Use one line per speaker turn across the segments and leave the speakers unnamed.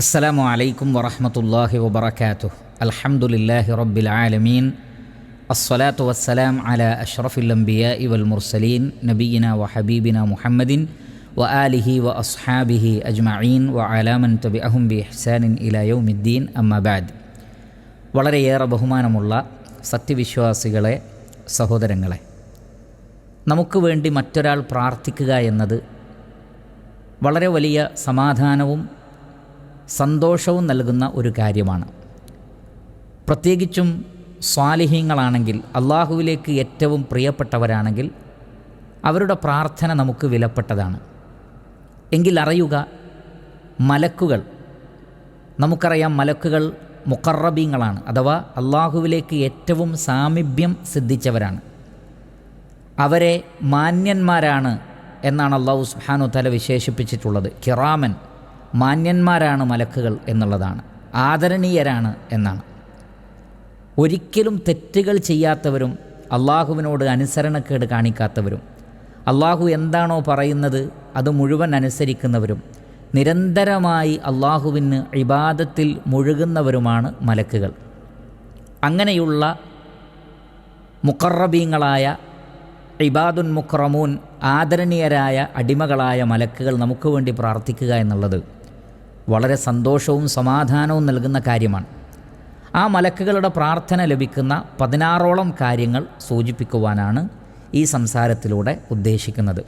അസ്സലാമു അലൈക്കും വറഹമത്തല്ലാഹി വബർക്കാത്തു അൽഹംദുലില്ലാഹി റബ്ബിൽ ആലമീൻ. അസ്സലാത്തു വസ്സലാം അല അഷ്റഫുൽ അംബിയ ഇവൽ മുർസലീൻ നബീന വ ഹബീബിന മുഹമ്മദിൻ വ ആലിഹി വ അസ്ഹാബിഹി അജ്മഈൻ വ അലാമൻ തബി അഹും ബി ഇഹ്സാനിൻ ഇലയൗമിദ്ദീൻ അമ്മബാദ് വളരെയേറെ ബഹുമാനമുള്ള സത്യവിശ്വാസികളെ സഹോദരങ്ങളെ നമുക്ക് വേണ്ടി മറ്റൊരാൾ പ്രാർത്ഥിക്കുക എന്നത് വളരെ വലിയ സമാധാനവും സന്തോഷവും നൽകുന്ന ഒരു കാര്യമാണ്. പ്രത്യേകിച്ചും സ്വാലിഹീങ്ങളാണെങ്കിൽ അള്ളാഹുവിലേക്ക് ഏറ്റവും പ്രിയപ്പെട്ടവരാണെങ്കിൽ അവരുടെ പ്രാർത്ഥന നമുക്ക് വിലപ്പെട്ടതാണ്. എങ്കിൽ അറിയുക മലക്കുകൾ നമുക്കറിയാം മലക്കുകൾ മുക്കറബീങ്ങളാണ് അഥവാ അള്ളാഹുവിലേക്ക് ഏറ്റവും സാമീപ്യം സിദ്ധിച്ചവരാണ്. അവരെ മാന്യന്മാരാണ് എന്നാണ് അള്ളാഹു സുഹാനു തല വിശേഷിപ്പിച്ചിട്ടുള്ളത്. കിറാമൻ മാന്യന്മാരാണ് മലക്കുകൾ എന്നുള്ളതാണ്. ആദരണീയരാണ് എന്നാണ്. ഒരിക്കലും തെറ്റുകൾ ചെയ്യാത്തവരും അള്ളാഹുവിനോട് അനുസരണക്കേട് കാണിക്കാത്തവരും അള്ളാഹു എന്താണോ പറയുന്നത് അത് മുഴുവൻ അനുസരിക്കുന്നവരും നിരന്തരമായി അള്ളാഹുവിന് ഇബാദത്തിൽ മുഴുകുന്നവരുമാണ് മലക്കുകൾ. അങ്ങനെയുള്ള മുക്കറബീങ്ങളായ ഇബാദുൻ മുക്രമൂൻ ആദരണീയരായ അടിമകളായ മലക്കുകൾ നമുക്ക് വേണ്ടി പ്രാർത്ഥിക്കുക എന്നുള്ളത് വളരെ സന്തോഷവും സമാധാനവും നൽകുന്ന കാര്യമാണ്. ആ മലക്കുകളുടെ പ്രാർത്ഥന ലഭിക്കുന്ന പതിനാറോളം കാര്യങ്ങൾ സൂചിപ്പിക്കുവാനാണ് ഈ സംസാരത്തിലൂടെ ഉദ്ദേശിക്കുന്നത്.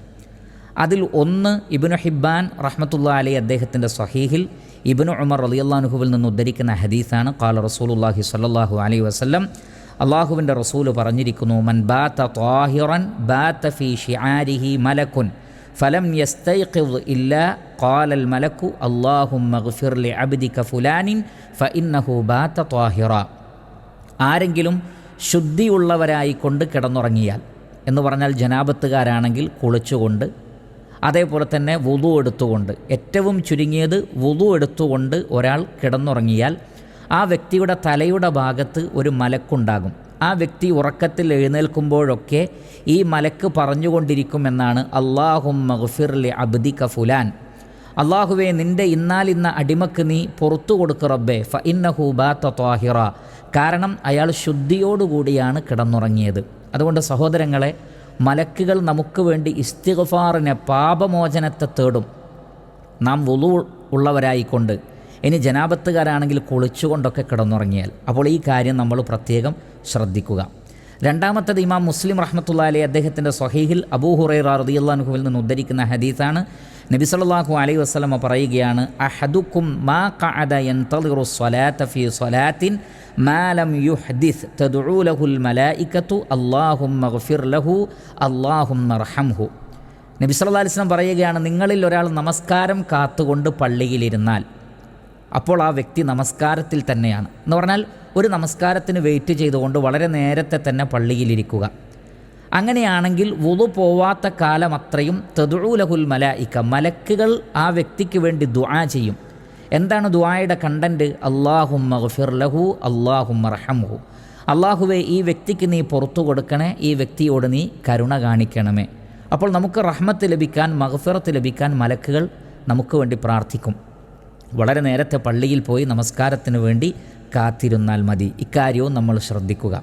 അതിൽ ഒന്ന് ഇബിനു ഹിബ്ബാൻ റഹ്മത്തുള്ള അലി അദ്ദേഹത്തിന്റെ സഹീഹിൽ ഇബിനു ഉമർ അലിയല്ലാനുഹുവിൽ നിന്ന് ഉദ്ധരിക്കുന്ന ഹദീസാണ്. കാല റസൂലുല്ലാഹി സ്വല്ലല്ലാഹു അലൈഹി വസ്ലം അള്ളാഹുവിന്റെ റസൂൽ പറഞ്ഞിരിക്കുന്നു മൻ ബാത്ത ത്വാഹിറൻ ബാത്ത ഫി ഷിആരിഹി മലക്കുൻ ഫലം യസ്തൈഖിദ് ഇല്ല ഖാലൽ الملك اللهم اغفر لعبدك فلان ഫുലാനിൻ بات طاهرا ആരെങ്കിലും ശുദ്ധിയുള്ളവരായി കൊണ്ട് കിടന്നുറങ്ങിയാൽ എന്ന് പറഞ്ഞാൽ ജനാപത്തുകാരാണെങ്കിൽ കുളിച്ചുകൊണ്ട് അതേപോലെ തന്നെ വുതു എടുത്തുകൊണ്ട് ഏറ്റവും ചുരുങ്ങിയത് വുതു എടുത്തുകൊണ്ട് ഒരാൾ കിടന്നുറങ്ങിയാൽ ആ വ്യക്തിയുടെ തലയുടെ ഭാഗത്ത് ഒരു മലക്കുണ്ടാകും. ആ വ്യക്തി ഉറക്കത്തിൽ എഴുന്നേൽക്കുമ്പോഴൊക്കെ ഈ മലക്ക് പറഞ്ഞുകൊണ്ടിരിക്കുമെന്നാണ് അള്ളാഹും മഗ്ഫിർലി അബ്ദിക ഫുലാൻ. അള്ളാഹുവെ നിന്റെ ഇന്നാലിന്ന അടിമക്ക് നീ പുറത്തു കൊടുക്ക് റബ്ബെ. ഫ ഇന്നഹു ത്വാഹിറ. കാരണം അയാൾ ശുദ്ധിയോടുകൂടിയാണ് കിടന്നുറങ്ങിയത്. അതുകൊണ്ട് സഹോദരങ്ങളെ മലക്കുകൾ നമുക്ക് വേണ്ടി ഇസ്തിഗ്ഫാറിനെ പാപമോചനത്തെ തേടും. നാം വുളു ഉള്ളവരായിക്കൊണ്ട്. ഇനി ജനാപത്തുകാരാണെങ്കിൽ കുളിച്ചുകൊണ്ടൊക്കെ കിടന്നുറങ്ങിയാൽ. അപ്പോൾ ഈ കാര്യം നമ്മൾ പ്രത്യേകം ശ്രദ്ധിക്കുക. രണ്ടാമത്തത് ഇമാം മുസ്ലിം റഹ്മത്തുള്ള അലി അദ്ദേഹത്തിന്റെ സ്വഹീഹിൽ അബൂ ഹുറൈറ റദിയുല്ലാൻഹുവിൽ നിന്ന് ഉദ്ധരിക്കുന്ന ഹദീസാണ്. നബി സല്ലല്ലാഹു അലൈഹി വസ്ലമ പറയുകയാണ് അഹദുക്കും മാ ഫി യുഹ്ദിസ് ലഹുൽ ലഹു നബി സല്ലല്ലാഹു അലൈഹി വസല്ലം പറയുകയാണ് നിങ്ങളിൽ ഒരാൾ നമസ്കാരം കാത്തുകൊണ്ട് പള്ളിയിലിരുന്നാൽ അപ്പോൾ ആ വ്യക്തി നമസ്കാരത്തിൽ തന്നെയാണ്. എന്ന് പറഞ്ഞാൽ ഒരു നമസ്കാരത്തിന് വെയിറ്റ് ചെയ്തുകൊണ്ട് വളരെ നേരത്തെ തന്നെ പള്ളിയിലിരിക്കുക. അങ്ങനെയാണെങ്കിൽ വുളു പോവാത്ത കാലം അത്രയും തെതുഴൂലഹുൽ മലായിക്ക മലക്കുകൾ ആ വ്യക്തിക്ക് വേണ്ടി ദുആ ചെയ്യും. എന്താണ് ദുആയുടെ കണ്ടന്റ് അള്ളാഹും മഗ്ഫിർ ലഹു അള്ളാഹും റഹംഹു. അള്ളാഹുവെ ഈ വ്യക്തിക്ക് നീ പുറത്തു കൊടുക്കണേ ഈ വ്യക്തിയോട് നീ കരുണ കാണിക്കണമേ. അപ്പോൾ നമുക്ക് റഹ്മത്ത് ലഭിക്കാൻ മഹഫിറത്ത് ലഭിക്കാൻ മലക്കുകൾ നമുക്ക് വേണ്ടി പ്രാർത്ഥിക്കും. വളരെ നേരത്തെ പള്ളിയിൽ പോയി നമസ്കാരത്തിന് വേണ്ടി കാത്തിരുന്നാൽ മതി. ഇക്കാര്യവും നമ്മൾ ശ്രദ്ധിക്കുക.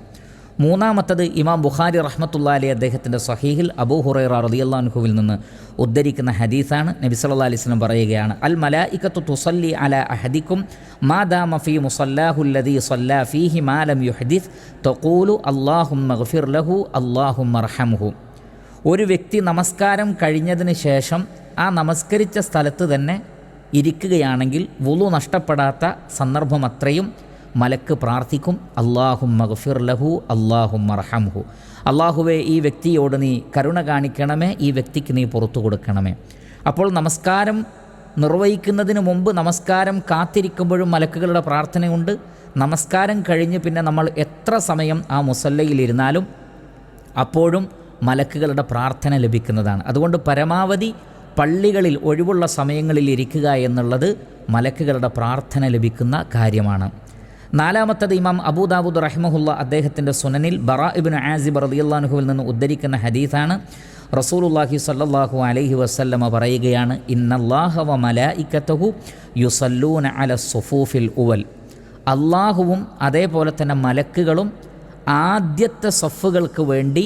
മൂന്നാമത്തത് ഇമാം ബുഖാരി റഹ്മത്തുള്ള അലി അദ്ദേഹത്തിന്റെ സഹീഹിൽ അബൂ ഹുറൈറ റളിയല്ലാഹുവിൽ നിന്ന് ഉദ്ധരിക്കുന്ന ഹദീസാണ് നബി സല്ലാ അലൈഹി സ്വലം പറയുകയാണ് അൽ മലായിക്കത്തു തുസല്ലി അല അഹദിക്കും മാ ദാ മഫി സല്ലാ ഫീഹി മാലം യുഹദിസ് തഖൂലു അള്ളാഹും മഗ്ഫിർ ലഹു അള്ളാഹും റഹംഹു ഒരു വ്യക്തി നമസ്കാരം കഴിഞ്ഞതിന് ശേഷം ആ നമസ്കരിച്ച സ്ഥലത്ത് തന്നെ ഇരിക്കുകയാണെങ്കിൽ വുളു നഷ്ടപ്പെടാത്ത സന്ദർഭം അത്രയും മലക്ക് പ്രാർത്ഥിക്കും. അള്ളാഹും മഗ്ഫിർ ലഹു അള്ളാഹും മർഹംഹു. അള്ളാഹുവെ ഈ വ്യക്തിയോട് നീ കരുണ കാണിക്കണമേ ഈ വ്യക്തിക്ക് നീ പുറത്തു കൊടുക്കണമേ. അപ്പോൾ നമസ്കാരം നിർവഹിക്കുന്നതിന് മുമ്പ് നമസ്കാരം കാത്തിരിക്കുമ്പോഴും മലക്കുകളുടെ പ്രാർത്ഥനയുണ്ട്. നമസ്കാരം കഴിഞ്ഞ് പിന്നെ നമ്മൾ എത്ര സമയം ആ മുസല്ലയിലിരുന്നാലും അപ്പോഴും മലക്കുകളുടെ പ്രാർത്ഥന ലഭിക്കുന്നതാണ്. അതുകൊണ്ട് പരമാവധി പള്ളികളിൽ ഒഴിവുള്ള സമയങ്ങളിൽ ഇരിക്കുക എന്നുള്ളത് മലക്കുകളുടെ പ്രാർത്ഥന ലഭിക്കുന്ന കാര്യമാണ്. നാലാമത്തത് ഇമാം അബൂദാബുദ് റഹ്മഹുല്ല അദ്ദേഹത്തിന്റെ സുനനിൽ ബറ ഇബിൻ ആസിബ് റദിയല്ലാനുഹുവിൽ നിന്ന് ഉദ്ധരിക്കുന്ന ഹദീസാണ്. റസൂലുല്ലാഹി സല്ലാഹു അലൈഹി വസല്ലമ പറയുകയാണ് ഇന്നല്ലാഹവ മലായിക്കത്തഹു യുസല്ലൂന അല സുഫൂഫിൽ ഉവൽ. അള്ളാഹുവും അതേപോലെ തന്നെ മലക്കുകളും ആദ്യത്തെ സഫുകൾക്ക് വേണ്ടി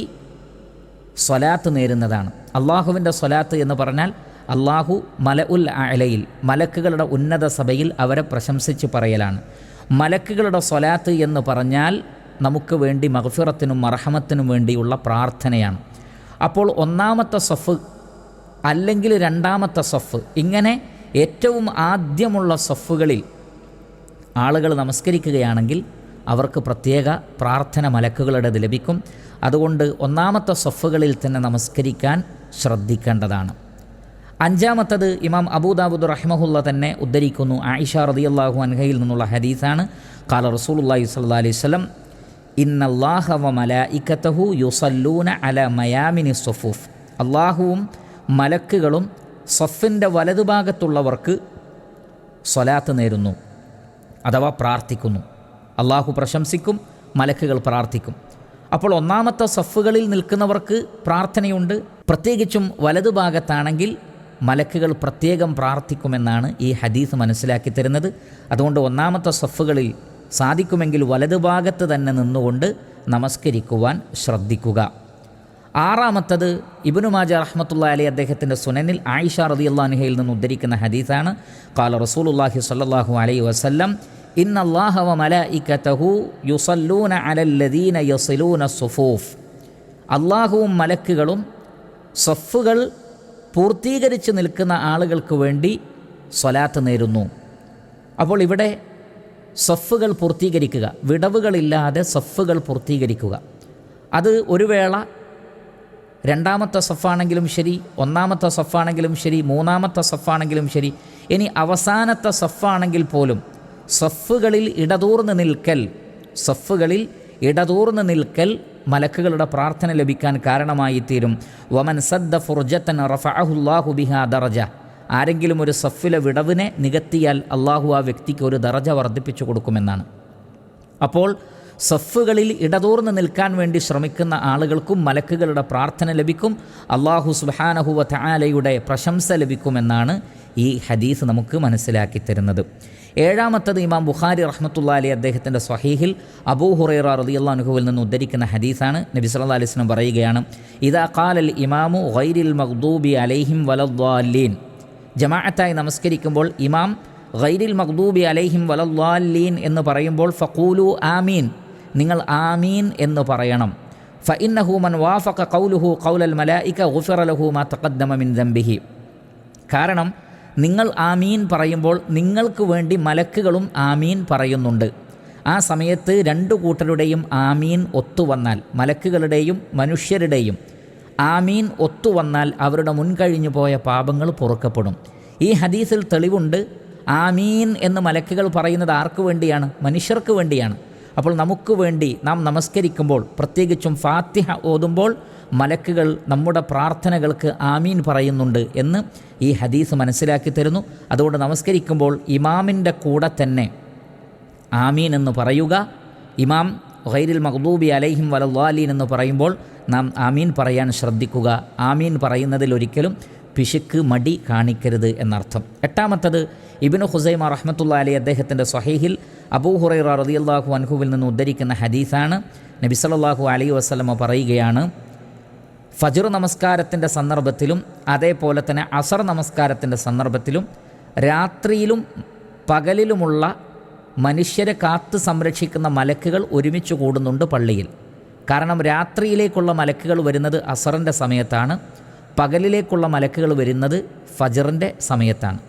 സ്വലാത്ത് നേരുന്നതാണ്. അള്ളാഹുവിന്റെ സ്വലാത്ത് എന്ന് പറഞ്ഞാൽ അള്ളാഹു മല ഉൽ അലയിൽ മലക്കുകളുടെ ഉന്നത സഭയിൽ അവരെ പ്രശംസിച്ച് പറയലാണ്. മലക്കുകളുടെ സ്വലാത്ത് എന്ന് പറഞ്ഞാൽ നമുക്ക് വേണ്ടി മഹഫിറത്തിനും മറഹമത്തിനും വേണ്ടിയുള്ള പ്രാർത്ഥനയാണ്. അപ്പോൾ ഒന്നാമത്തെ സഫ് അല്ലെങ്കിൽ രണ്ടാമത്തെ സഫ് ഇങ്ങനെ ഏറ്റവും ആദ്യമുള്ള സഫുകളിൽ ആളുകൾ നമസ്കരിക്കുകയാണെങ്കിൽ അവർക്ക് പ്രത്യേക പ്രാർത്ഥന മലക്കുകളുടേത് ലഭിക്കും. അതുകൊണ്ട് ഒന്നാമത്തെ സഫുകളിൽ തന്നെ നമസ്കരിക്കാൻ ശ്രദ്ധിക്കേണ്ടതാണ്. അഞ്ചാമത്തത് ഇമാം അബൂദാബുദ് റഹ്മഹുല്ല തന്നെ ഉദ്ധരിക്കുന്നു. ആയിഷ റതിയല്ലാഹു അൻഹയിൽ നിന്നുള്ള ഹദീസാണ്. കാല റസൂലുല്ലാഹി സ്വല്ലല്ലാഹി അലൈഹി വസല്ലം ഇന്നല്ലാഹ മല മലായിക്കത്തഹു യുസല്ലൂന അല മയാമിനി സൊഫൂഫ്. അള്ളാഹുവും മലക്കുകളും സഫിന്റെ വലതുഭാഗത്തുള്ളവർക്ക് സ്വലാത്ത് നേരുന്നു അഥവാ പ്രാർത്ഥിക്കുന്നു. അള്ളാഹു പ്രശംസിക്കും മലക്കുകൾ പ്രാർത്ഥിക്കും. അപ്പോൾ ഒന്നാമത്തെ സഫുകളിൽ നിൽക്കുന്നവർക്ക് പ്രാർത്ഥനയുണ്ട്. പ്രത്യേകിച്ചും വലതുഭാഗത്താണെങ്കിൽ മലക്കുകൾ പ്രത്യേകം പ്രാർത്ഥിക്കുമെന്നാണ് ഈ ഹദീസ് മനസ്സിലാക്കി തരുന്നത്. അതുകൊണ്ട് ഒന്നാമത്തെ സഫുകളിൽ സാധിക്കുമെങ്കിൽ വലതുഭാഗത്ത് തന്നെ നിന്നുകൊണ്ട് നമസ്കരിക്കുവാൻ ശ്രദ്ധിക്കുക. ആറാമത്തത് ഇബിനു മാജ റഹ്മത്തുള്ള അലി അദ്ദേഹത്തിന്റെ സുനനിൽ ആയിഷ റതി അള്ളാഹുഹയിൽ നിന്ന് ഉദ്ധരിക്കുന്ന ഹദീസാണ്. കാല റസൂലുല്ലാഹി സല്ലാഹു അലൈ വസല്ലം ഇന്ന അള്ളാഹവ വ മലഇക്കതഹു യുസല്ലൂന അലല്ലദീന യസിലൂന സുഫൂഫ്. അള്ളാഹുവും മലക്കുകളും സഫുകൾ പൂർത്തീകരിച്ച് നിൽക്കുന്ന ആളുകൾക്ക് വേണ്ടി സ്വലാത്ത് നേരുന്നു. അപ്പോൾ ഇവിടെ സഫുകൾ പൂർത്തീകരിക്കുക. വിടവുകളില്ലാതെ സഫുകൾ പൂർത്തീകരിക്കുക. അത് ഒരു വേള രണ്ടാമത്തെ സഫാണെങ്കിലും ശരി ഒന്നാമത്തെ സഫാണെങ്കിലും ശരി മൂന്നാമത്തെ സഫാണെങ്കിലും ശരി. ഇനി അവസാനത്തെ സഫാണെങ്കിൽ പോലും സഫുകളിൽ ഇടതൂർന്ന് നിൽക്കൽ സഫുകളിൽ ഇടതൂർന്ന് നിൽക്കൽ മലക്കുകളുടെ പ്രാർത്ഥന ലഭിക്കാൻ കാരണമായി തീരും വമൻ സദ്ദ ഫുർജത്തൻ റഫഅഹുല്ലാഹു ബിഹാ ദറജ. ആരെങ്കിലും ഒരു സഫിലെ വിടവിനെ നികത്തിയാൽ അള്ളാഹു ആ വ്യക്തിക്ക് ഒരു ദറജ വർദ്ധിപ്പിച്ചു കൊടുക്കുമെന്നാണ്. അപ്പോൾ സഫുകളിൽ ഇടതൂർന്ന് നിൽക്കാൻ വേണ്ടി ശ്രമിക്കുന്ന ആളുകൾക്കും മലക്കുകളുടെ പ്രാർത്ഥന ലഭിക്കും. അള്ളാഹു സുബാനഹുവ താലയുടെ പ്രശംസ ലഭിക്കുമെന്നാണ് ഈ ഹദീസ് നമുക്ക് മനസ്സിലാക്കി തരുന്നത്. ഏഴാമത്തത് ഇമാം ബുഖാരി റഹ്മത്തുള്ള അലി അദ്ദേഹത്തിന്റെ സ്വഹീഹിൽ അബൂ ഹുറൈറ അൻഹുവിൽ നിന്ന് ഉദ്ധരിക്കുന്ന ഹദീസാണ് നബി സല്ലല്ലാഹു അലൈഹി വസല്ലം പറയുകയാണ് ഇദാ കാലൽ ഇമാമു ഗൈരിൽ മഖ്ദൂബി അലൈഹിം വലദ്വാലീൻ ജമാഅത്തായി നമസ്കരിക്കുമ്പോൾ ഇമാം ഗൈരിൽ മഖ്ദൂബി അലൈഹിം വലദ്വാലീൻ എന്ന് പറയുമ്പോൾ ഫക്കൂലു ആമീൻ നിങ്ങൾ ആമീൻ എന്ന് പറയണം. ഫഇന്നഹു മൻ വാഫഖ ഖൗലുഹു ഖൗലൽ മലായിക ഗുഫിറ ലഹു മാ തഖദ്ദമ ദംബിഹി. കാരണം നിങ്ങൾ ആമീൻ പറയുമ്പോൾ നിങ്ങൾക്ക് വേണ്ടി മലക്കുകളും ആമീൻ പറയുന്നുണ്ട്. ആ സമയത്ത് രണ്ടു കൂട്ടരുടെയും ആമീൻ ഒത്തുവന്നാൽ മലക്കുകളുടെയും മനുഷ്യരുടെയും ആമീൻ ഒത്തുവന്നാൽ അവരുടെ മുൻകഴിഞ്ഞു പോയ പാപങ്ങൾ പൊറുക്കപ്പെടും. ഈ ഹദീസിൽ തെളിവുണ്ട് ആമീൻ എന്ന് മലക്കുകൾ പറയുന്നത് ആർക്കു വേണ്ടിയാണ്? മനുഷ്യർക്ക് വേണ്ടിയാണ്. അപ്പോൾ നമുക്ക് വേണ്ടി നാം നമസ്കരിക്കുമ്പോൾ പ്രത്യേകിച്ചും ഫാത്തിഹ ഓതുമ്പോൾ മലക്കുകൾ നമ്മുടെ പ്രാർത്ഥനകൾക്ക് ആമീൻ പറയുന്നുണ്ട് എന്ന് ഈ ഹദീസ് മനസ്സിലാക്കി തരുന്നു. അതുകൊണ്ട് നമസ്കരിക്കുമ്പോൾ ഇമാമിന്റെ കൂടെ തന്നെ ആമീൻ എന്ന് പറയുക. ഇമാം ഹൈരിൽ മഖ്ദൂബി അലൈഹിം വലല്ലാലീൻ എന്ന് പറയുമ്പോൾ നാം ആമീൻ പറയാൻ ശ്രദ്ധിക്കുക. ആമീൻ പറയുന്നതിൽ ഒരിക്കലും പിശുക്ക് മടി കാണിക്കരുത് എന്നർത്ഥം. എട്ടാമത്തത് ഇബിനു ഹുസൈമ റഹ്മത്തുള്ള അലി അദ്ദേഹത്തിന്റെ സ്വഹീഹിൽ അബൂ ഹുറൈറ അൻഹുവിൽ നിന്ന് ഉദ്ധരിക്കുന്ന ഹദീസാണ്. നബി സല്ലല്ലാഹു വസ്ലമ പറയുകയാണ് ഫജർ നമസ്കാരത്തിന്റെ സന്ദർഭത്തിലും അതേപോലെ തന്നെ അസർ നമസ്കാരത്തിന്റെ സന്ദർഭത്തിലും രാത്രിയിലും പകലിലുമുള്ള മനുഷ്യരെ കാത്തു സംരക്ഷിക്കുന്ന മലക്കുകൾ ഒരുമിച്ച് കൂടുന്നുണ്ട് പള്ളിയിൽ. കാരണം രാത്രിയിലേക്കുള്ള മലക്കുകൾ വരുന്നത് അസറിന്റെ സമയത്താണ് പകലിലേക്കുള്ള മലക്കുകൾ വരുന്നത് ഫജറിന്റെ സമയത്താണ്.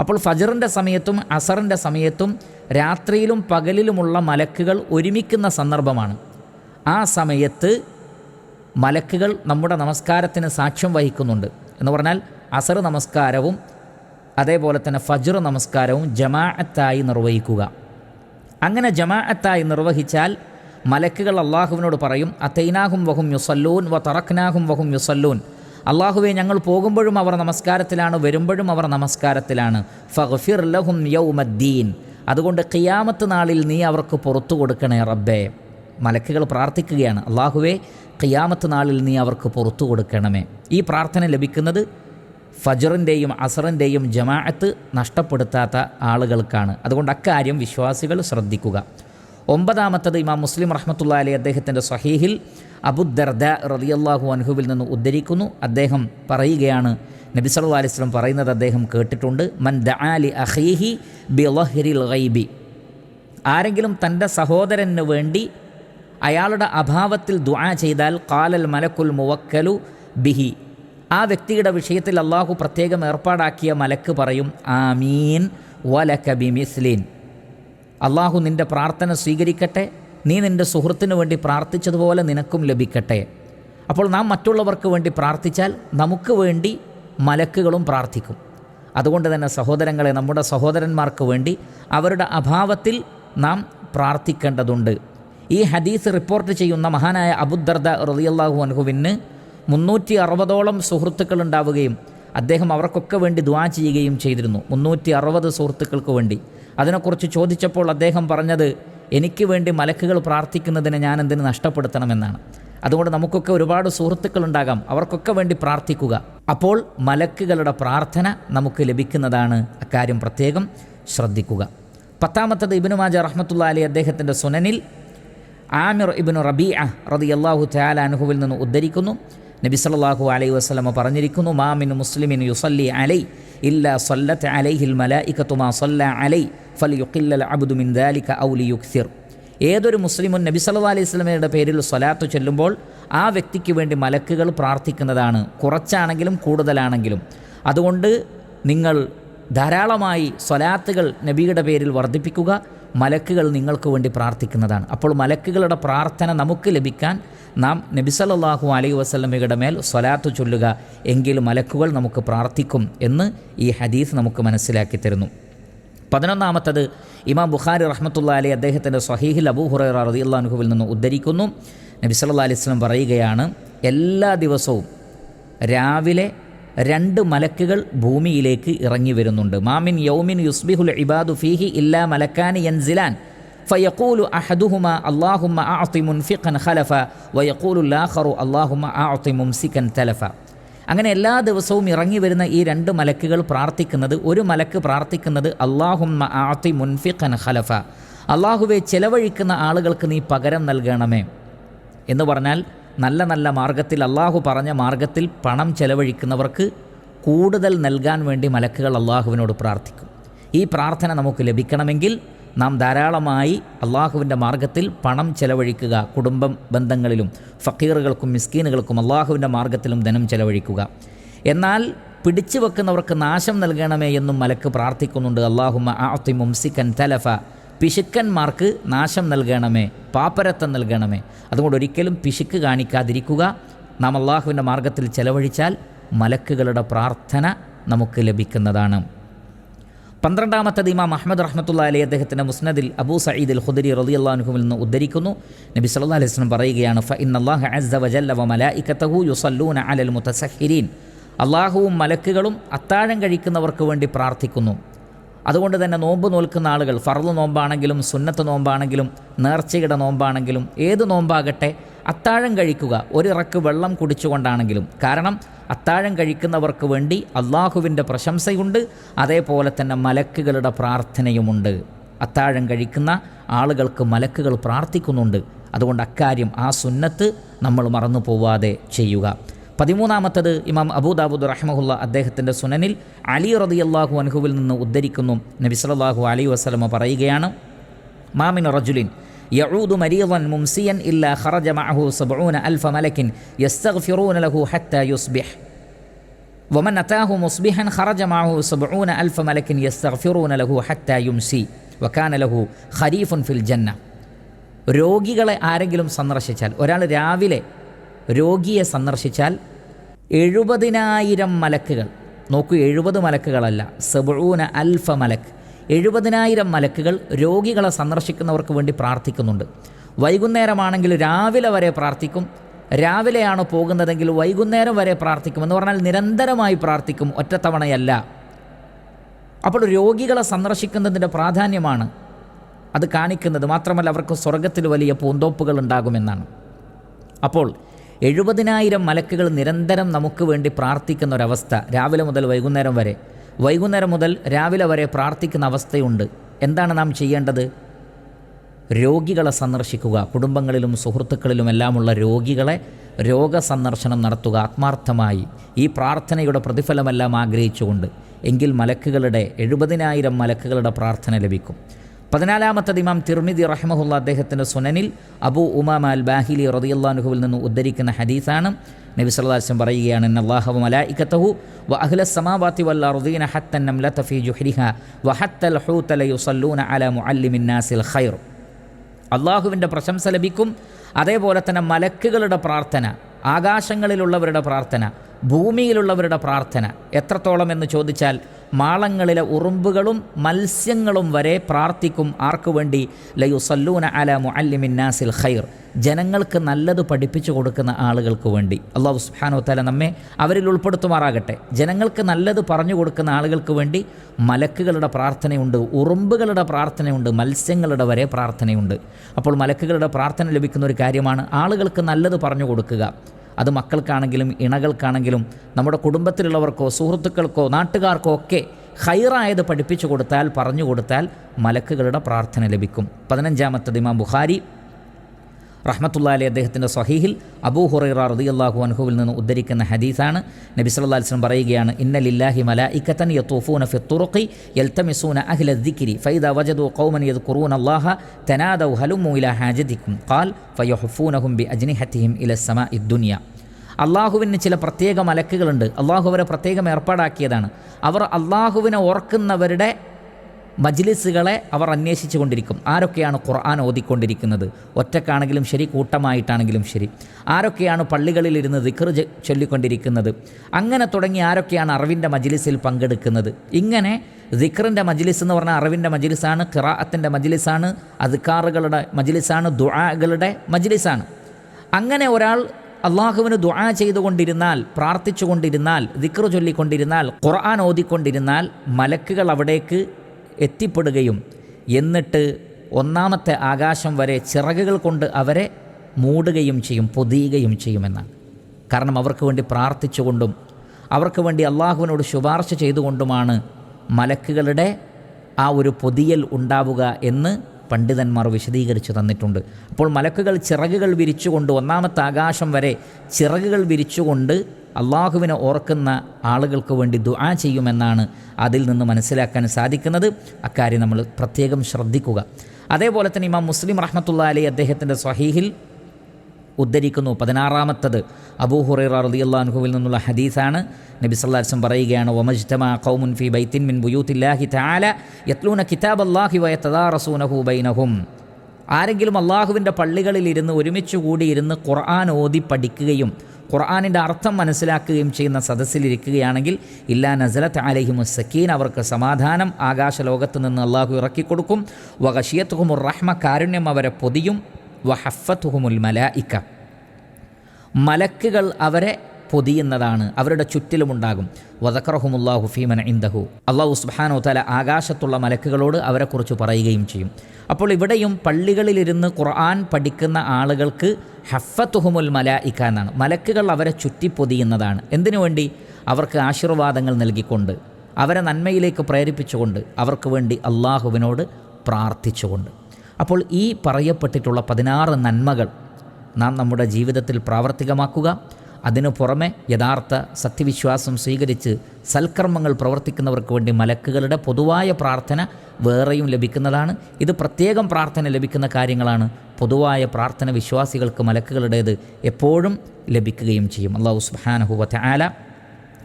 അപ്പോൾ ഫജറിന്റെ സമയത്തും അസറിന്റെ സമയത്തും രാത്രിയിലും പകലിലുമുള്ള മലക്കുകൾ ഒരുമിക്കുന്ന സന്ദർഭമാണ്. ആ സമയത്ത് മലക്കുകൾ നമ്മുടെ നമസ്കാരത്തിന് സാക്ഷ്യം വഹിക്കുന്നുണ്ട് എന്ന് പറഞ്ഞാൽ അസർ നമസ്കാരവും അതേപോലെ തന്നെ ഫജ്ർ നമസ്കാരവും ജമാഅത്തായി നിർവഹിക്കുക. അങ്ങനെ ജമാഅത്തായി നിർവഹിച്ചാൽ മലക്കുകൾ അള്ളാഹുവിനോട് പറയും അത്തൈനാഹും വഹും യുസല്ലൂൻ വ തറക്നാഹും വഹും യുസല്ലൂൻ. അള്ളാഹുവെ ഞങ്ങൾ പോകുമ്പോഴും അവർ നമസ്കാരത്തിലാണ് വരുമ്പോഴും അവർ നമസ്കാരത്തിലാണ്. ഫഗ്ഫിർ ലഹും യൗമദ്ദീൻ. അതുകൊണ്ട് ഖിയാമത്ത് നാളിൽ നീ അവർക്ക് പുറത്തു കൊടുക്കണേ റബ്ബേ. മലക്കുകൾ പ്രാർത്ഥിക്കുകയാണ്. അള്ളാഹുവേ ഖിയാമത്ത് നാളിൽ നീ അവർക്ക് പുറത്തു കൊടുക്കണമേ. ഈ പ്രാർത്ഥന ലഭിക്കുന്നത് ഫജറിന്റെയും അസറിന്റെയും ജമാഅത്ത് നഷ്ടപ്പെടുത്താത്ത ആളുകൾക്കാണ്. അതുകൊണ്ട് അക്കാര്യം വിശ്വാസികൾ ശ്രദ്ധിക്കുക. ഒമ്പതാമത്തത് ഇമാം മുസ്ലിം റഹ്മത്തുള്ള അലി അദ്ദേഹത്തിന്റെ സഹീഹിൽ അബുദർദ റളിയല്ലാഹു അൻഹുവിൽ നിന്ന് ഉദ്ധരിക്കുന്നു. അദ്ദേഹം പറയുകയാണ് നബി സല്ലു അലൈഹി സ്വലം പറയുന്നത് അദ്ദേഹം കേട്ടിട്ടുണ്ട്. മൻ ദആലി അഖീഹി ബിളഹ്രിൽ ഗൈബി. ആരെങ്കിലും തന്റെ സഹോദരന് വേണ്ടി അയാളുടെ അഭാവത്തിൽ ദുആ ചെയ്താൽ കാലൽ മലക്കുൽ മുവക്കലു ബിഹി. ആ വ്യക്തിയുടെ വിഷയത്തിൽ അള്ളാഹു പ്രത്യേകം ഏർപ്പാടാക്കിയ മലക്ക് പറയും ആമീൻ വലക ബിമിസ്ലീൻ. അള്ളാഹു നിന്റെ പ്രാർത്ഥന സ്വീകരിക്കട്ടെ നീ നിന്റെ സുഹൃത്തിനു വേണ്ടി പ്രാർത്ഥിച്ചതുപോലെ നിനക്കും ലഭിക്കട്ടെ. അപ്പോൾ നാം മറ്റുള്ളവർക്ക് വേണ്ടി പ്രാർത്ഥിച്ചാൽ നമുക്ക് വേണ്ടി മലക്കുകളും പ്രാർത്ഥിക്കും. അതുകൊണ്ട് തന്നെ സഹോദരങ്ങളെ നമ്മുടെ സഹോദരന്മാർക്ക് വേണ്ടി അവരുടെ അഭാവത്തിൽ നാം പ്രാർത്ഥിക്കേണ്ടതുണ്ട്. ഈ ഹദീസ് റിപ്പോർട്ട് ചെയ്യുന്ന മഹാനായ അബുദർദ റളിയല്ലാഹു അൻഹുവിന് മുന്നൂറ്റി അറുപതോളം സുഹൃത്തുക്കൾ ഉണ്ടാവുകയും അദ്ദേഹം അവർക്കൊക്കെ വേണ്ടി ദ്വാ ചെയ്യുകയും ചെയ്തിരുന്നു. മുന്നൂറ്റി അറുപത് സുഹൃത്തുക്കൾക്ക് വേണ്ടി. അതിനെക്കുറിച്ച് ചോദിച്ചപ്പോൾ അദ്ദേഹം പറഞ്ഞത് എനിക്ക് വേണ്ടി മലക്കുകൾ പ്രാർത്ഥിക്കുന്നതിന് ഞാൻ എന്തിന് നഷ്ടപ്പെടുത്തണമെന്നാണ്. അതുകൊണ്ട് നമുക്കൊക്കെ ഒരുപാട് സുഹൃത്തുക്കൾ ഉണ്ടാകാം അവർക്കൊക്കെ വേണ്ടി പ്രാർത്ഥിക്കുക. അപ്പോൾ മലക്കുകളുടെ പ്രാർത്ഥന നമുക്ക് ലഭിക്കുന്നതാണ് അക്കാര്യം പ്രത്യേകം ശ്രദ്ധിക്കുക. പത്താമത്തത് ഇബിനുമാജ റഹ്മത്തുള്ള അലി അദ്ദേഹത്തിന്റെ സുനനിൽ ആമിർ ഇബിനു റബീഅ റതി അള്ളാഹു തയാലാനുഹുവിൽ നിന്ന് ഉദ്ധരിക്കുന്നു. നബി സല്ലല്ലാഹു അലൈഹി വസ്ലമ പറഞ്ഞിരിക്കുന്നു മാമിൻ മുസ്ലിമിൻ യുസല്ലി അലൈ ഇല്ല സല്ലത്ത് അലൈഹിൽ മലായിക്കത്തു മാ സല്ല അലൈ ഫൽ യുഖില്ലൽ അബ്ദു മിൻ ദാലിക ഔലി യുക്സിർ ഏതൊരു മുസ്ലിമും നബി സല്ലാ അലൈഹി സ്വലമയുടെ പേരിൽ സ്വലാത്ത് ചൊല്ലുമ്പോൾ ആ വ്യക്തിക്ക് വേണ്ടി മലക്കുകൾ പ്രാർത്ഥിക്കുന്നതാണ് കുറച്ചാണെങ്കിലും കൂടുതലാണെങ്കിലും. അതുകൊണ്ട് നിങ്ങൾ ധാരാളമായി സ്വലാത്തുകൾ നബിയുടെ പേരിൽ വർദ്ധിപ്പിക്കുക മലക്കുകൾ നിങ്ങൾക്ക് വേണ്ടി പ്രാർത്ഥിക്കുന്നതാണ്. അപ്പോൾ മലക്കുകളുടെ പ്രാർത്ഥന നമുക്ക് ലഭിക്കാൻ നാം നബി സല്ലല്ലാഹു അലൈഹി വസല്ലമയുടെ മേൽ സ്വലാത്ത് ചൊല്ലുക എങ്കിൽ മലക്കുകൾ നമുക്ക് പ്രാർത്ഥിക്കും എന്ന് ഈ ഹദീസ് നമുക്ക് മനസ്സിലാക്കി തരുന്നു. പതിനൊന്നാമത്തത് ഇമാം ബുഖാരി റഹ്മത്തുള്ള അലി അദ്ദേഹത്തിന്റെ സഹീഹിൽ അബൂ ഹുറൈറ റളിയല്ലാഹുവിൽ നിന്ന് ഉദ്ധരിക്കുന്നു. നബി സല്ലല്ലാഹു അലൈഹി സ്വലം പറയുകയാണ് എല്ലാ ദിവസവും രാവിലെ രണ്ട് മലക്കുകൾ ഭൂമിയിലേക്ക് ഇറങ്ങി വരുന്നുണ്ട്. മാമിൻ യൗമിൻ യുസ്ബിഹുൽ ഇബാദു ഫീഹി ഇല്ലാ മലക്കാനി യൻസിലാൻ. ഫയഖൂലു അഹദുഹുമ അല്ലാഹുമ്മ അഅതി മുൻഫിഖൻ ഖലഫ. വയഖൂലു ലാഖറു അല്ലാഹുമ്മ അഅതി മുംസിക്കൻ തലഫ. അങ്ങനെ എല്ലാ ദിവസവും ഇറങ്ങി വരുന്ന ഈ രണ്ട് മലക്കുകൾ പ്രാർത്ഥിക്കുന്നത് ഒരു മലക്ക് പ്രാർത്ഥിക്കുന്നത് അള്ളാഹുമ്മ ആത്തി മുൻഫിഖൻ ഖലഫ. അള്ളാഹുവെ ചെലവഴിക്കുന്ന ആളുകൾക്ക് നീ പകരം നൽകണമേ എന്ന് പറഞ്ഞാൽ നല്ല നല്ല മാർഗത്തിൽ അള്ളാഹു പറഞ്ഞ മാർഗത്തിൽ പണം ചെലവഴിക്കുന്നവർക്ക് കൂടുതൽ നൽകാൻ വേണ്ടി മലക്കുകൾ അള്ളാഹുവിനോട് പ്രാർത്ഥിക്കും. ഈ പ്രാർത്ഥന നമുക്ക് ലഭിക്കണമെങ്കിൽ നാം ധാരാളമായി അള്ളാഹുവിന്റെ മാർഗത്തിൽ പണം ചെലവഴിക്കുക കുടുംബം ബന്ധങ്ങളിലും ഫക്കീറുകൾക്കും മിസ്കീനുകൾക്കും അള്ളാഹുവിന്റെ മാർഗത്തിലും ധനം ചെലവഴിക്കുക. എന്നാൽ പിടിച്ചു വെക്കുന്നവർക്ക് നാശം നൽകണമേ എന്നും മലക്ക് പ്രാർത്ഥിക്കുന്നുണ്ട്. അള്ളാഹുമ ആത്തി മുംസിക്കൻ തലഫ പിശുക്കന്മാർക്ക് നാശം നൽകണമേ പാപ്പരത്തം നൽകണമേ. അതുകൊണ്ട് ഒരിക്കലും പിശുക്ക് കാണിക്കാതിരിക്കുക. നാം അള്ളാഹുവിന്റെ മാർഗത്തിൽ ചെലവഴിച്ചാൽ മലക്കുകളുടെ പ്രാർത്ഥന നമുക്ക് ലഭിക്കുന്നതാണ്. പന്ത്രണ്ടാമത്തത് ഇമാം അഹമ്മദ് റഹ്മത്തുള്ള അലി അദ്ദേഹത്തിന്റെ മുസ്നദിൽ അബൂ സയ്യിദ് അൽ ഖുദരി റലി അള്ളാഹുവിൽ നിന്ന് ഉദ്ധരിക്കുന്നു. നബി സല്ലാ അലൈഹി വസ്ലം പറയുകയാണ് ഫ ഇൻ അള്ളാഹ് അസ്ദ വജല്ല വ മലായിക്കത്തഹു യുസല്ലൂന അലൽ മുത്തസഹിരീൻ അള്ളാഹുവും മലക്കുകളും അത്താഴം കഴിക്കുന്നവർക്ക് വേണ്ടി പ്രാർത്ഥിക്കുന്നു. അതുകൊണ്ട് തന്നെ നോമ്പ് നോൽക്കുന്ന ആളുകൾ ഫറു നോമ്പാണെങ്കിലും സുന്നത്ത് നോമ്പാണെങ്കിലും നേർച്ചയുടെ നോമ്പാണെങ്കിലും ഏത് നോമ്പാകട്ടെ അത്താഴം കഴിക്കുക ഒരിറക്ക് വെള്ളം കുടിച്ചുകൊണ്ടാണെങ്കിലും. കാരണം അത്താഴം കഴിക്കുന്നവർക്ക് വേണ്ടി അള്ളാഹുവിന്റെ പ്രശംസയുണ്ട് അതേപോലെ തന്നെ മലക്കുകളുടെ പ്രാർത്ഥനയുമുണ്ട്. അത്താഴം കഴിക്കുന്ന ആളുകൾക്ക് മലക്കുകൾ പ്രാർത്ഥിക്കുന്നുണ്ട്. അതുകൊണ്ട് അക്കാര്യം ആ സുന്നത്ത് നമ്മൾ മറന്നു പോവാതെ ചെയ്യുക. പതിമൂന്നാമത്തത് ഇമാം അബൂദാബുദ് റഹ്മഹുല്ല അദ്ദേഹത്തിൻ്റെ സുനനിൽ അലി റദിയല്ലാഹു അൻഹുവിൽ നിന്ന് ഉദ്ധരിക്കുന്നു നബി സല്ലല്ലാഹു അലൈഹി വസല്ലമ പറയുകയാണ് മാമിൻ റജുലിൻ يعود مريضا ممسيا إلا خرج معه سبعون ألف ملك يستغفرون له حتى يصبح ومن أتاه مصبحا خرج معه سبعون ألف ملك يستغفرون له حتى يمسي وكان له خريف في الجنة രോഗികളെ ആരെങ്കിലും സന്ദർശിച്ചാൽ ഒരാൾ രാവിലെ രോഗിയെ സന്ദർശിച്ചാൽ എഴുപതിനായിരം മലക്കുകൾ. നോക്കൂ എഴുപത് മലക്കുകളല്ല സബൂന അൽഫ മലക്ക്. എഴുപതിനായിരം മലക്കുകൾ രോഗികളെ സന്ദർശിക്കുന്നവർക്ക് വേണ്ടി പ്രാർത്ഥിക്കുന്നുണ്ട്. വൈകുന്നേരമാണെങ്കിൽ രാവിലെ വരെ പ്രാർത്ഥിക്കും. രാവിലെയാണ് പോകുന്നതെങ്കിൽ വൈകുന്നേരം വരെ പ്രാർത്ഥിക്കും എന്ന് പറഞ്ഞാൽ നിരന്തരമായി പ്രാർത്ഥിക്കും ഒറ്റത്തവണയല്ല. അപ്പോൾ രോഗികളെ സന്ദർശിക്കുന്നതിന്റെ പ്രാധാന്യമാണ് അത് കാണിക്കുന്നത്. മാത്രമല്ല അവർക്ക് സ്വർഗത്തിൽ വലിയ പൂന്തോപ്പുകൾ ഉണ്ടാകുമെന്നാണ്. അപ്പോൾ എഴുപതിനായിരം മലക്കുകൾ നിരന്തരം നമുക്ക് വേണ്ടി പ്രാർത്ഥിക്കുന്ന ഒരവസ്ഥ രാവിലെ മുതൽ വൈകുന്നേരം വരെ. വൈകുന്നേരം മുതൽ രാവിലെ വരെ പ്രാർത്ഥിക്കുന്ന അവസ്ഥയുണ്ട്. എന്താണ് നാം ചെയ്യേണ്ടത്? രോഗികളെ സന്ദർശിക്കുക. കുടുംബങ്ങളിലും സുഹൃത്തുക്കളിലും എല്ലാമുള്ള രോഗികളെ രോഗസന്ദർശനം നടത്തുക ആത്മാർത്ഥമായി. ഈ പ്രാർത്ഥനയുടെ പ്രതിഫലമെല്ലാം ആഗ്രഹിച്ചുകൊണ്ട് എങ്കിൽ മലക്കുകളുടെ എഴുപതിനായിരം മലക്കുകളുടെ പ്രാർത്ഥന ലഭിക്കും. പതിനാലാമത്തത് ഇമാം തിർമിദി റഹ്മഹുല്ല അദ്ദേഹത്തിന്റെ സുനനിൽ അബു ഉമാമ അൽ ബാഹിലി റതിയുല്ലാനുഹുവിൽ നിന്ന് ഉദ്ധരിക്കുന്ന ഹദീസാണ് നബി സല്ലാസ്ലം പറയുകയാണ് അള്ളാഹു മലായിക്കത്തഹു വ അഹ്ല സമാവാത്തി വല്ല റുദീന ഹത്തൻ നംലത ഫീ ജുഹ്രിഹ വ ഹത്തൽ ഹൂത്തല യുസല്ലൂന അല മുഅല്ലിമിൻ ഖൈർ. അള്ളാഹുവിന്റെ പ്രശംസ ലഭിക്കും അതേപോലെ തന്നെ മലക്കുകളുടെ പ്രാർത്ഥന ആകാശങ്ങളിലുള്ളവരുടെ പ്രാർത്ഥന ഭൂമിയിലുള്ളവരുടെ പ്രാർത്ഥന എത്രത്തോളം എന്ന് ചോദിച്ചാൽ മാളങ്ങളിലെ ഉറുമ്പുകളും മത്സ്യങ്ങളും വരെ പ്രാർത്ഥിക്കും ആർക്കു വേണ്ടി? ലയുസല്ലൂന അല മുഅല്ലിമിൻ നാസിൽ ഖൈർ. ജനങ്ങൾക്ക് നല്ലത് പഠിപ്പിച്ചു കൊടുക്കുന്ന ആളുകൾക്ക് വേണ്ടി. അള്ളാഹു സുബ്ഹാനഹു തആല നമ്മെ അവരിൽ ഉൾപ്പെടുത്തുമാറാകട്ടെ. ജനങ്ങൾക്ക് നല്ലത് പറഞ്ഞു കൊടുക്കുന്ന ആളുകൾക്ക് വേണ്ടി മലക്കുകളുടെ പ്രാർത്ഥനയുണ്ട് ഉറുമ്പുകളുടെ പ്രാർത്ഥനയുണ്ട് മത്സ്യങ്ങളുടെ വരെ പ്രാർത്ഥനയുണ്ട്. അപ്പോൾ മലക്കുകളുടെ പ്രാർത്ഥന ലഭിക്കുന്ന ഒരു കാര്യമാണ് ആളുകൾക്ക് നല്ലത് പറഞ്ഞു കൊടുക്കുക. അത് മക്കൾക്കാണെങ്കിലും ഇണകൾക്കാണെങ്കിലും നമ്മുടെ കുടുംബത്തിലുള്ളവർക്കോ സുഹൃത്തുക്കൾക്കോ നാട്ടുകാർക്കോ ഒക്കെ ഹൈറായത് പഠിപ്പിച്ചു കൊടുത്താൽ പറഞ്ഞു കൊടുത്താൽ മലക്കുകളുടെ പ്രാർത്ഥന ലഭിക്കും. പതിനഞ്ചാമത്തത് ഇമാം ബുഖാരി. റഹ്മത്തുള്ള അലി അദ്ദേഹത്തിന്റെ സഹീഹിൽ അബൂ ഹുറൈറ റളിയല്ലാഹു അൻഹുവിൽ നിന്ന് ഉദ്ധരിക്കുന്ന ഹദീസാണ്. നബി അലൈഹി വസല്ലം പറയുകയാണ് ഇന്നലില്ലാഹി മലായിക്കത്തൻ യത്തൂഫൂന ഫി തുറുഖി യൽതമിസൂന അഹ്ല ദിക്കിരി ഫൈദ വജദു ഖൗമൻ കുറൂൻ അള്ളാഹ തനാദൗ ഹലുമു ഇലാ ഹാജദിക്കും ഖാൽ ഫയഹുഫൂനഹും ബി അജ്നിഹത്തിഹിം ഇല സമ ഇദ്ദുനിയ അള്ളാഹുവിന് ചില പ്രത്യേക മലക്കുകളുണ്ട്. അള്ളാഹു അവരെ പ്രത്യേകം ഏർപ്പാടാക്കിയതാണ്. അവർ അള്ളാഹുവിനെ ഓർക്കുന്നവരുടെ മജ്ലിസുകളെ അവർ അന്വേഷിച്ചു കൊണ്ടിരിക്കും ആരൊക്കെയാണ് ഖുർആൻ ഓതിക്കൊണ്ടിരിക്കുന്നത്? ഒറ്റക്കാണെങ്കിലും ശരി കൂട്ടമായിട്ടാണെങ്കിലും ശരി. ആരൊക്കെയാണ് പള്ളികളിലിരുന്ന് ദിക്ർ ചൊല്ലിക്കൊണ്ടിരിക്കുന്നത്? അങ്ങനെ തുടങ്ങി ആരൊക്കെയാണ് അറിവിന്റെ മജ്ലിസിൽ പങ്കെടുക്കുന്നത്? ഇങ്ങനെ ദിക്റിന്റെ മജ്ലിസ് എന്ന് പറഞ്ഞാൽ അറിവിന്റെ മജ്ലിസാണ് ഖിറാഅത്തിന്റെ മജ്ലിസാണ് അധികാറുകളുടെ മജ്ലിസാണ് ദുആകളുടെ മജ്ലിസാണ്. അങ്ങനെ ഒരാൾ അള്ളാഹുവിന് ദുആ ചെയ്തുകൊണ്ടിരുന്നാൽ പ്രാർത്ഥിച്ചുകൊണ്ടിരുന്നാൽ ദിക്ർ ചൊല്ലിക്കൊണ്ടിരുന്നാൽ ഖുർആൻ ഓതിക്കൊണ്ടിരുന്നാൽ മലക്കുകൾ അവിടേക്ക് എത്തിപ്പെടുകയും എന്നിട്ട് ഒന്നാമത്തെ ആകാശം വരെ ചിറകുകൾ കൊണ്ട് അവരെ മൂടുകയും ചെയ്യും പൊതിയുകയും ചെയ്യുമെന്നാണ് കാരണം അവർക്ക് വേണ്ടി പ്രാർത്ഥിച്ചുകൊണ്ടും അവർക്ക് വേണ്ടി അള്ളാഹുവിനോട് ശുപാർശ ചെയ്തുകൊണ്ടുമാണ് മലക്കുകളുടെ ആ ഒരു പൊതിയൽ ഉണ്ടാവുക എന്ന് പണ്ഡിതന്മാർ വിശദീകരിച്ചു തന്നിട്ടുണ്ട്. അപ്പോൾ മലക്കുകൾ ചിറകുകൾ വിരിച്ചുകൊണ്ട് ഒന്നാമത്തെ ആകാശം വരെ ചിറകുകൾ വിരിച്ചുകൊണ്ട് അള്ളാഹുവിനെ ഓർക്കുന്ന ആളുകൾക്ക് വേണ്ടി ദുആ ചെയ്യുമെന്നാണ് അതിൽ നിന്ന് മനസ്സിലാക്കാൻ സാധിക്കുന്നത്. അക്കാര്യം നമ്മൾ പ്രത്യേകം ശ്രദ്ധിക്കുക. അതേപോലെ തന്നെ ഇമാം മുസ്ലിം റഹ്മത്തുള്ള അലി അദ്ദേഹത്തിന്റെ സ്വഹീഹിൽ ഉദ്ധരിക്കുന്നു. പതിനാറാമത്തത് അബൂഹുറൈറ റളിയല്ലാഹുവിൽ നിന്നുള്ള ഹദീസാണ്. നബി സല്ലാസം പറയുകയാണ് ഒമജ്തമാ ഖൗമുൻ ഫീ ബൈത്തിൻ മിൻ ബുയൂത്തില്ലാഹി തആല യത്ലൂന കിതാബല്ലാഹി വയതദാറസൂനഹു ബൈനഹും. ആരെങ്കിലും അള്ളാഹുവിന്റെ പള്ളികളിൽ ഇരുന്ന് ഒരുമിച്ച് കൂടി ഇരുന്ന് ഖുർആൻ ഓതി പഠിക്കുകയും ഖുർആാനിന്റെ അർത്ഥം മനസ്സിലാക്കുകയും ചെയ്യുന്ന സദസ്സിലിരിക്കുകയാണെങ്കിൽ ഇല്ലാ നസലത്ത് അലഹിമു സക്കീൻ അവർക്ക് സമാധാനം ആകാശ ലോകത്ത് നിന്ന് അള്ളാഹു ഇറക്കിക്കൊടുക്കും. വകഷിയത്തുഹുമുർ റഹ്മ കാരുണ്യം അവരെ പൊതിയും. വഹഫത്തുഹുമുൽ മലായിക്ക. മലക്കുകൾ അവരെ പൊതിയുന്നതാണ് അവരുടെ ചുറ്റിലുമുണ്ടാകും വദക്കറഹുമുല്ലാഹു ഫീമൻ ഇന്ദഹു അള്ളാഹു സുബാനോ തല ആകാശത്തുള്ള മലക്കുകളോട് അവരെക്കുറിച്ച് പറയുകയും ചെയ്യും. അപ്പോൾ ഇവിടെയും പള്ളികളിലിരുന്ന് ഖുർആൻ പഠിക്കുന്ന ആളുകൾക്ക് ഹഫത്തുഹുമുൽ മലായിക്ക എന്നാണ്. മലക്കുകൾ അവരെ ചുറ്റി പൊതിയുന്നതാണ് എന്തിനു വേണ്ടി? അവർക്ക് ആശീർവാദങ്ങൾ നൽകിക്കൊണ്ട് അവരെ നന്മയിലേക്ക് പ്രേരിപ്പിച്ചുകൊണ്ട് അവർക്ക് വേണ്ടി അള്ളാഹുവിനോട് പ്രാർത്ഥിച്ചുകൊണ്ട്. അപ്പോൾ ഈ പറയപ്പെട്ടിട്ടുള്ള പതിനാറ് നന്മകൾ നാം നമ്മുടെ ജീവിതത്തിൽ പ്രാവർത്തികമാക്കുക. അതിനു പുറമെ യഥാർത്ഥ സത്യവിശ്വാസം സ്വീകരിച്ച് സൽക്കർമ്മങ്ങൾ പ്രവർത്തിക്കുന്നവർക്ക് വേണ്ടി മലക്കുകളുടെ പൊതുവായ പ്രാർത്ഥന വേറെയും ലഭിക്കുന്നതാണ്. ഇത് പ്രത്യേകം പ്രാർത്ഥന ലഭിക്കുന്ന കാര്യങ്ങളാണ്. പൊതുവായ പ്രാർത്ഥന വിശ്വാസികൾക്ക് മലക്കുകളുടേത് എപ്പോഴും ലഭിക്കുകയും ചെയ്യും. അള്ളാഹു സുബാനഹുവ ആല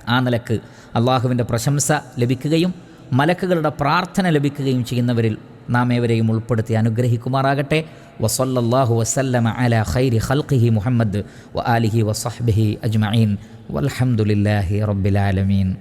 ആ നിലയ്ക്ക് അള്ളാഹുവിന്റെ പ്രശംസ ലഭിക്കുകയും മലക്കുകളുടെ പ്രാർത്ഥന ലഭിക്കുകയും ചെയ്യുന്നവരിൽ നാം ഏവരെയും ഉൾപ്പെടുത്തി അനുഗ്രഹിക്കുമാറാകട്ടെ. വസല്ലല്ലാഹു വസല്ലമ അല ഖൈരി ഖൽഖിഹി മുഹമ്മദ് വ ആലിഹി വസഹ്ബിഹി അജ്മഈൻ. വൽഹംദുലില്ലാഹി റബ്ബിൽ ആലമീൻ.